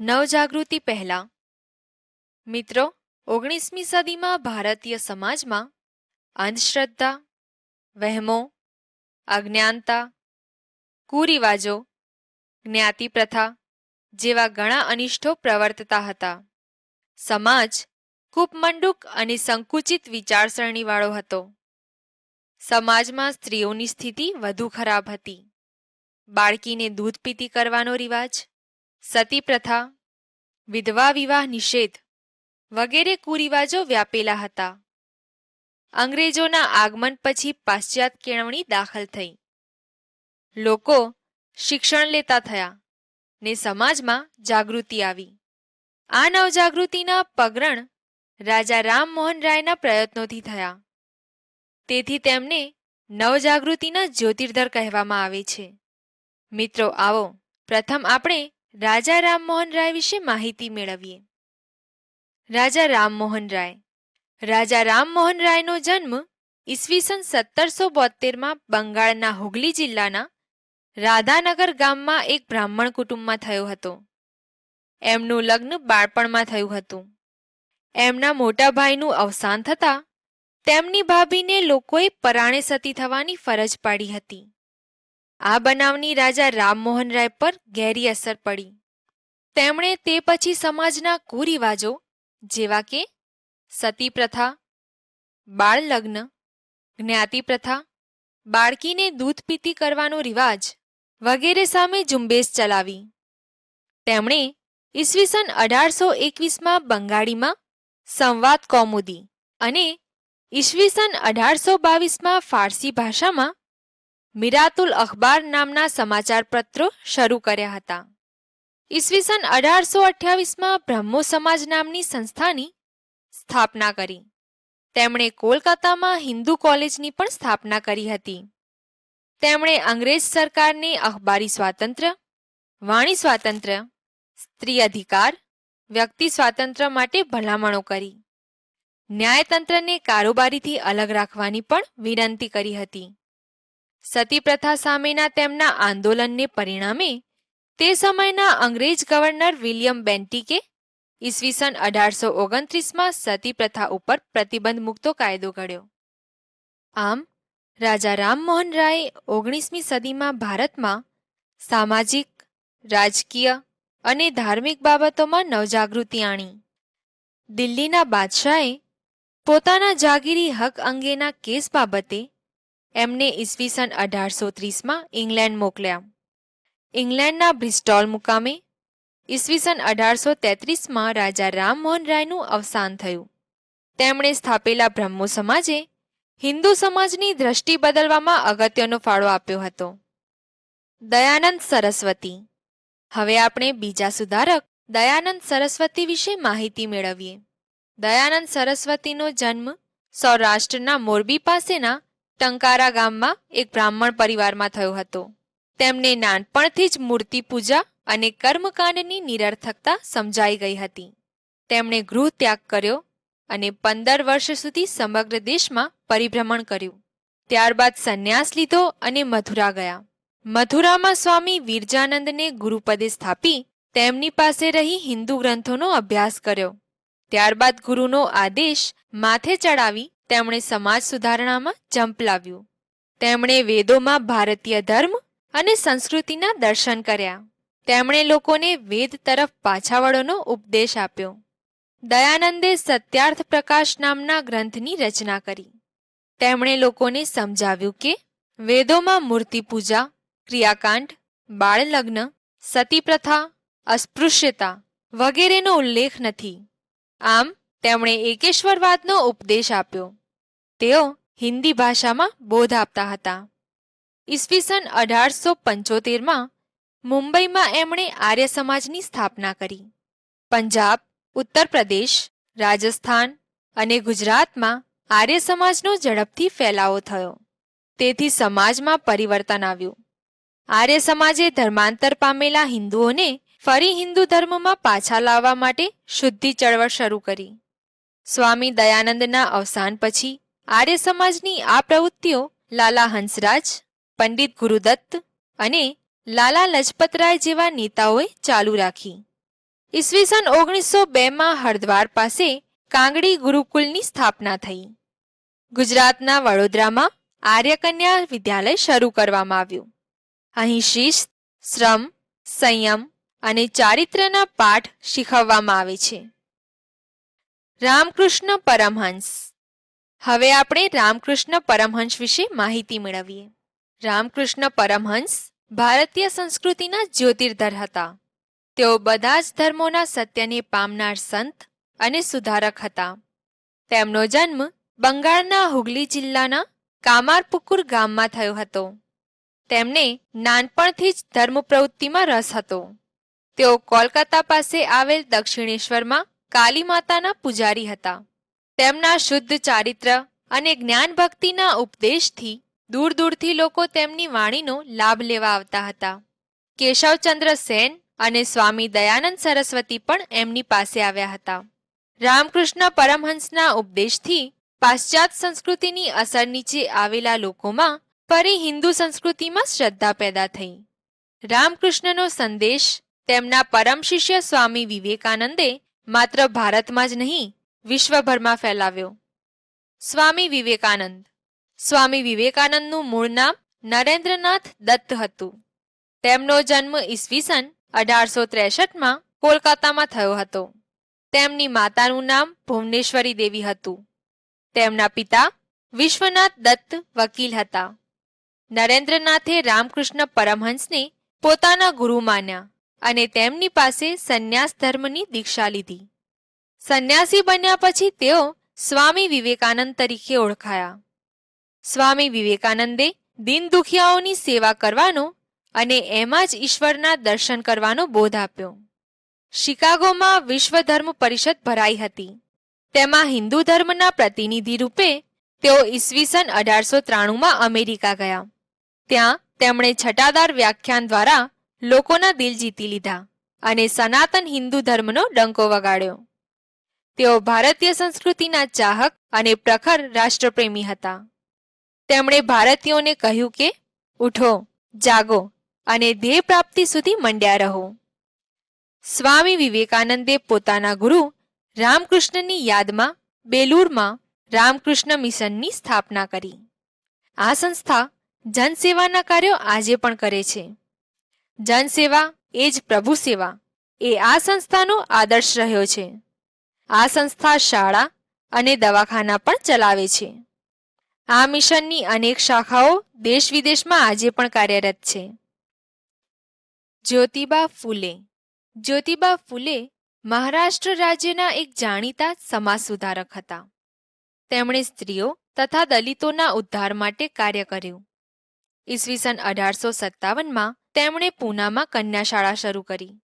નવજાગૃતિ પહેલા. મિત્રો, ઓગણીસમી સદીમાં ભારતીય સમાજમાં અંધશ્રદ્ધા, વહેમો, અજ્ઞાનતા, કુરિવાજો જ્ઞાતિ પ્રથા જેવા ઘણા અનિષ્ટો પ્રવર્તતા હતા. સમાજ કૂપમંડુક અને સંકુચિત વિચારસરણીવાળો હતો. સમાજમાં સ્ત્રીઓની સ્થિતિ વધુ ખરાબ હતી. બાળકીને દૂધ પીતી કરવાનો રિવાજ સતી પ્રથા વિધવા વિવાહ નિષેધ વગેરે કુરિવાજો વ્યાપેલા હતા. અંગ્રેજોના આગમન પછી પાશ્ચાત્ય કેળવણી દાખલ થઈ. લોકો શિક્ષણ લેતા થયા ને સમાજમાં જાગૃતિ આવી. આ નવજાગૃતિના પગરણ રાજા રામમોહન રાયના પ્રયત્નોથી થયા. તેથી તેમને નવજાગૃતિના જ્યોતિર્ધર કહેવામાં આવે છે. મિત્રો, આવો પ્રથમ આપણે રાજા રામમોહન રાય વિશે માહિતી મેળવીએ. રાજા રામમોહન રાય. રાજા રામમોહન રાયનો જન્મ ઈસવીસન સત્તરસો બોતેરમાં બંગાળના હુગલી જિલ્લાના રાધાનગર ગામમાં એક બ્રાહ્મણ કુટુંબમાં થયો હતો. એમનું લગ્ન બાળપણમાં થયું હતું. એમના મોટા ભાઈનું અવસાન થતાં તેમની ભાભીને લોકોએ પરાણે સતી થવાની ફરજ પાડી હતી. આ બનાવની રાજા રામમોહન રાય પર ઘેરી અસર પડી. તેમણે તે પછી સમાજના કુરિવાજો જેવા કે સતી પ્રથા બાળ લગ્ન જ્ઞાતિ પ્રથા બાળકીને દૂધ પીતી કરવાનો રિવાજ વગેરે સામે ઝુંબેશ ચલાવી. તેમણે ઈસવીસન અઢારસો એકવીસમાં બંગાળીમાં સંવાદ કૌમુદી અને ઈસવીસન અઢારસો બાવીસમાં ફારસી ભાષામાં મિરાતુલ અખબાર નામના સમાચાર પત્રો શરૂ કર્યા હતા. ઈસવીસન અઢારસો અઠ્યાવીસમાં બ્રહ્મો સમાજ નામની સંસ્થાની સ્થાપના કરી. તેમણે કોલકાતામાં હિન્દુ કોલેજની પણ સ્થાપના કરી હતી. તેમણે અંગ્રેજ સરકારને અખબારી સ્વાતંત્ર્ય, વાણી સ્વાતંત્ર્ય, સ્ત્રી અધિકાર, વ્યક્તિ સ્વાતંત્ર્ય માટે ભલામણો કરી. ન્યાયતંત્રને કારોબારીથી અલગ રાખવાની પણ વિનંતી કરી હતી. સતી પ્રથા સામેના તેમના આંદોલનને પરિણામે તે સમયના અંગ્રેજ ગવર્નર વિલિયમ બેન્ટિકે ઈસવીસન અઢારસો ઓગણત્રીસમાં સતી પ્રથા ઉપર પ્રતિબંધ મૂકતો કાયદો ઘડ્યો. આમ, રાજા રામમોહન રાય ઓગણીસમી સદીમાં ભારતમાં સામાજિક, રાજકીય અને ધાર્મિક બાબતોમાં નવજાગૃતિ આણી. દિલ્હીના બાદશાહે પોતાના જાગીરી હક અંગેના કેસ બાબતે એમને ઈસવીસન અઢારસો ત્રીસમાં ઇંગ્લેન્ડ મોકલ્યા. ઇંગ્લેન્ડના બ્રિસ્ટોલ મુકામે ઈસવીસન અઢારસો તેત્રીસમાં રાજા રામમોહન રાયનું અવસાન થયું. તેમણે સ્થાપેલા બ્રહ્મો સમાજે હિન્દુ સમાજની દ્રષ્ટિ બદલવામાં અગત્યનો ફાળો આપ્યો હતો. દયાનંદ સરસ્વતી. હવે આપણે બીજા સુધારક દયાનંદ સરસ્વતી વિશે માહિતી મેળવીએ. દયાનંદ સરસ્વતીનો જન્મ સૌરાષ્ટ્રના મોરબી પાસેના ટંકારા ગામમાં એક બ્રાહ્મણ પરિવારમાં થયો હતો. તેમને નાનપણથી જ મૂર્તિ પૂજા અને કર્મકાંડની નિરર્થકતા સમજાઈ ગઈ હતી. તેમણે ગૃહ ત્યાગ કર્યો અને પંદર વર્ષ સુધી સમગ્ર દેશમાં પરિભ્રમણ કર્યું. ત્યારબાદ સંન્યાસ લીધો અને મથુરા ગયા. મથુરામાં સ્વામી વીરજાનંદને ગુરુપદે સ્થાપી તેમની પાસે રહી હિન્દુ ગ્રંથોનો અભ્યાસ કર્યો. ત્યારબાદ ગુરુનો આદેશ માથે ચડાવી તેમણે સમાજ સુધારણામાં જંપ લાવ્યું. તેમણે વેદોમાં ભારતીય ધર્મ અને સંસ્કૃતિના દર્શન કર્યા. તેમણે લોકોને વેદ તરફ પાછા વળોનો ઉપદેશ આપ્યો. દયાનંદે સત્યાર્થ પ્રકાશ નામના ગ્રંથની રચના કરી. તેમણે લોકોને સમજાવ્યું કે વેદોમાં મૂર્તિ પૂજા, ક્રિયાકાંડ, બાળલગ્ન સતી પ્રથા અસ્પૃશ્યતા વગેરેનો ઉલ્લેખ નથી. આમ તેમણે એકેશ્વરવાદનો ઉપદેશ આપ્યો. તેઓ હિન્દી ભાષામાં બોધ આપતા હતા. ઈસવીસન અઢારસો પંચોતેરમાં મુંબઈમાં એમણે આર્ય સમાજની સ્થાપના કરી. પંજાબ, ઉત્તર પ્રદેશ, રાજસ્થાન અને ગુજરાતમાં આર્ય સમાજનો ઝડપથી ફેલાવો થયો. તેથી સમાજમાં પરિવર્તન આવ્યું. આર્ય સમાજે ધર્માંતર પામેલા હિન્દુઓને ફરી હિન્દુ ધર્મમાં પાછા લાવવા માટે શુદ્ધિ ચળવળ શરૂ કરી. સ્વામી દયાનંદના અવસાન પછી આર્ય સમાજની આ પ્રવૃત્તિઓ લાલા હંસરાજ, પંડિત ગુરુદત્ત અને લાલા લજપતરાય જેવા નેતાઓએ ચાલુ રાખી. ઈસવીસન ઓગણીસો બેમાં હરદ્વાર પાસે કાંગડી ગુરુકુલની સ્થાપના થઈ. ગુજરાતના વડોદરામાં આર્યકન્યા વિદ્યાલય શરૂ કરવામાં આવ્યું. અહીં શિસ્ત, શ્રમ, સંયમ અને ચારિત્ર્યના પાઠ શીખવવામાં આવે છે. રામકૃષ્ણ પરમહંસ. હવે આપણે રામકૃષ્ણ પરમહંસ વિશે માહિતી મેળવીએ. રામકૃષ્ણ પરમહંસ ભારતીય સંસ્કૃતિના જ્યોતિર્ધર હતા. તેઓ બધા જ ધર્મોના સત્યને પામનાર સંત અને સુધારક હતા. તેમનો જન્મ બંગાળના હુગલી જિલ્લાના કામારપુકુર ગામમાં થયો હતો. તેમને નાનપણથી જ ધર્મ પ્રવૃત્તિમાં રસ હતો. તેઓ કોલકાતા પાસે આવેલ દક્ષિણેશ્વરમાં કાલી માતાના પૂજારી હતા. તેમના શુદ્ધ ચારિત્ર અને જ્ઞાન ભક્તિના ઉપદેશથી દૂર દૂરથી લોકો તેમની વાણીનો લાભ લેવા આવતા હતા. કેશવચંદ્ર સેન અને સ્વામી દયાનંદ સરસ્વતી પણ એમની પાસે આવ્યા હતા. રામકૃષ્ણ પરમહંસના ઉપદેશથી પાશ્ચાત સંસ્કૃતિની અસર નીચે આવેલા લોકોમાં ફરી હિન્દુ સંસ્કૃતિમાં શ્રદ્ધા પેદા થઈ. રામકૃષ્ણનો સંદેશ તેમના પરમ શિષ્ય સ્વામી વિવેકાનંદે માત્ર ભારતમાં જ નહીં, વિશ્વભરમાં ફેલાવ્યો. સ્વામી વિવેકાનંદ. સ્વામી વિવેકાનંદનું મૂળ નામ નરેન્દ્રનાથ દત્ત હતું. તેમનો જન્મ ઈસવીસન અઢારસો ત્રેસઠમાં કોલકાતામાં થયો હતો. તેમની માતાનું નામ ભુવનેશ્વરી દેવી હતું. તેમના પિતા વિશ્વનાથ દત્ત વકીલ હતા. નરેન્દ્રનાથે રામકૃષ્ણ પરમહંસને પોતાના ગુરુ માન્યા. અને તેમની પાસે સંન્યાસ ધર્મની દીક્ષા લીધી. સંન્યાસી બન્યા પછી તેઓ સ્વામી વિવેકાનંદ તરીકે ઓળખાયા. સ્વામી વિવેકાનંદે દિન દુખિયાઓની સેવા કરવાનો અને એમાં જ ઈશ્વરના દર્શન કરવાનો બોધ આપ્યો. શિકાગોમાં વિશ્વ ધર્મ પરિષદ ભરાઈ હતી. તેમાં હિન્દુ ધર્મના પ્રતિનિધિ રૂપે તેઓ ઈસવીસન અઢારસો ત્રાણુંમાં અમેરિકા ગયા. ત્યાં તેમણે છટાદાર વ્યાખ્યાન દ્વારા લોકોના દિલ જીતી લીધા અને સનાતન હિન્દુ ધર્મનો ડંકો વગાડ્યો. તેઓ ભારતીય સંસ્કૃતિના ચાહક અને પ્રખર રાષ્ટ્રપ્રેમી હતા. તેમણે ભારતીયોને કહ્યું કે, ઉઠો, જાગો અને ધ્યેય પ્રાપ્તિ સુધી મંડ્યા રહો. સ્વામી વિવેકાનંદે પોતાના ગુરુ રામકૃષ્ણની યાદમાં બેલુરમાં રામકૃષ્ણ મિશનની સ્થાપના કરી. આ સંસ્થા જનસેવાના કાર્યો આજે પણ કરે છે. જનસેવા એ જ પ્રભુ સેવા. એ આ સંસ્થાનો આદર્શ રહ્યો છે. આ સંસ્થા શાળા અને દવાખાના પણ ચલાવે છે. આ મિશનની અનેક શાખાઓ દેશ વિદેશમાં આજે પણ કાર્યરત છે. જ્યોતિબા ફૂલે. જ્યોતિબા ફૂલે મહારાષ્ટ્ર રાજ્યના એક જાણીતા સમાજ સુધારક હતા. તેમણે સ્ત્રીઓ તથા દલિતોના ઉદ્ધાર માટે કાર્ય કર્યું. ઈસવીસન અઢારસો સત્તાવનમાં તેમણે પૂનામાં કન્યાશાળા શરૂ કરી.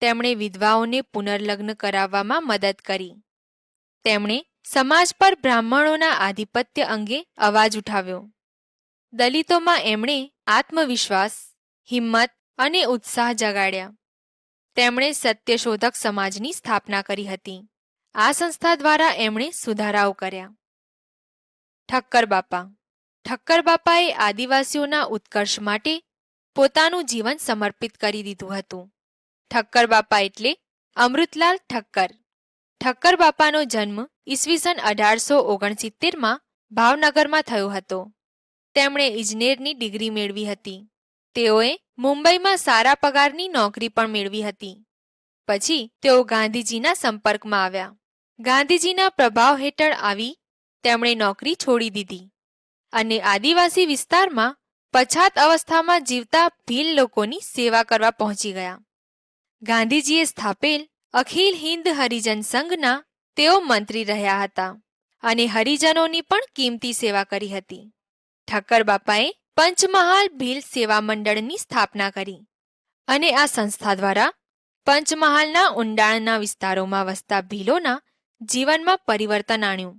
તેમણે વિધવાઓને પુનર્લગ્ન કરાવવામાં મદદ કરી. તેમણે સમાજ પર બ્રાહ્મણોના આધિપત્ય અંગે અવાજ ઉઠાવ્યો. દલિતોમાં એમણે આત્મવિશ્વાસ, હિંમત અને ઉત્સાહ જગાડ્યા. તેમણે સત્યશોધક સમાજની સ્થાપના કરી હતી. આ સંસ્થા દ્વારા એમણે સુધારાઓ કર્યા. ઠક્કર બાપા. ઠક્કર બાપાએ આદિવાસીઓના ઉત્કર્ષ માટે પોતાનું જીવન સમર્પિત કરી દીધું હતું. ઠક્કર બાપા એટલે અમૃતલાલ ઠક્કર. ઠક્કર બાપાનો જન્મ ઈસવીસન અઢારસો ઓગણસિત્તેરમાં ભાવનગરમાં થયો હતો. તેમણે ઇજનેરની ડિગ્રી મેળવી હતી. તેઓએ મુંબઈમાં સારા પગારની નોકરી પણ મેળવી હતી. પછી તેઓ ગાંધીજીના સંપર્કમાં આવ્યા. ગાંધીજીના પ્રભાવ હેઠળ આવી તેમણે નોકરી છોડી દીધી. અને આદિવાસી વિસ્તારમાં પછાત અવસ્થામાં જીવતા ભીલ લોકોની સેવા કરવા પહોંચી ગયા. ગાંધીજીએ સ્થાપેલ અખિલ હિન્દ હરિજન સંઘના તેઓ મંત્રી રહ્યા હતા અને હરિજનોની પણ કિંમતી સેવા કરી હતી. ઠક્કર બાપાએ પંચમહાલ ભીલ સેવા મંડળની સ્થાપના કરી અને આ સંસ્થા દ્વારા પંચમહાલના ઊંડાણના વિસ્તારોમાં વસતા ભીલોના જીવનમાં પરિવર્તન આણ્યું.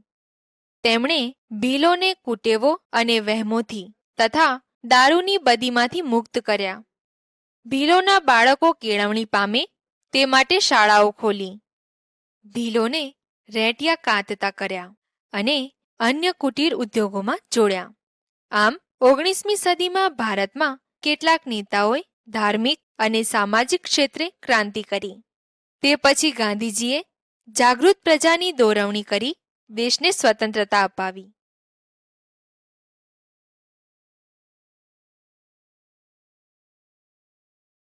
તેમણે ભીલોને કુટેવો અને વહેમોથી તથા દારૂની બદીમાંથી મુક્ત કર્યા. ભીલોના બાળકો કેળવણી પામે, તે માટે શાળાઓ ખોલી. ભીલોને રેટિયા કાંતતા કર્યા અને અન્ય કુટીર ઉદ્યોગોમાં જોડ્યા. આમ, ઓગણીસમી સદીમાં ભારતમાં કેટલાક નેતાઓએ ધાર્મિક અને સામાજિક ક્ષેત્રે ક્રાંતિ કરી. તે પછી ગાંધીજીએ જાગૃત પ્રજાની દોરવણી કરી, દેશને સ્વતંત્રતા અપાવી.